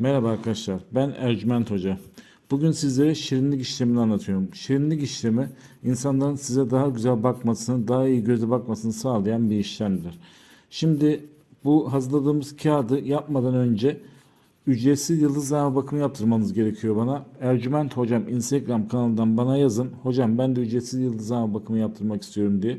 Merhaba arkadaşlar, ben Ercüment Hoca. Bugün sizlere şirinlik işlemini anlatıyorum. Şirinlik işlemi insanların size daha güzel bakmasını, daha iyi göze bakmasını sağlayan bir işlemdir. Şimdi bu hazırladığımız kağıdı yapmadan önce ücretsiz yıldızlama bakımı yaptırmanız gerekiyor bana. Ercüment Hocam Instagram kanalından bana yazın. Hocam ben de ücretsiz yıldızlama bakımı yaptırmak istiyorum diye.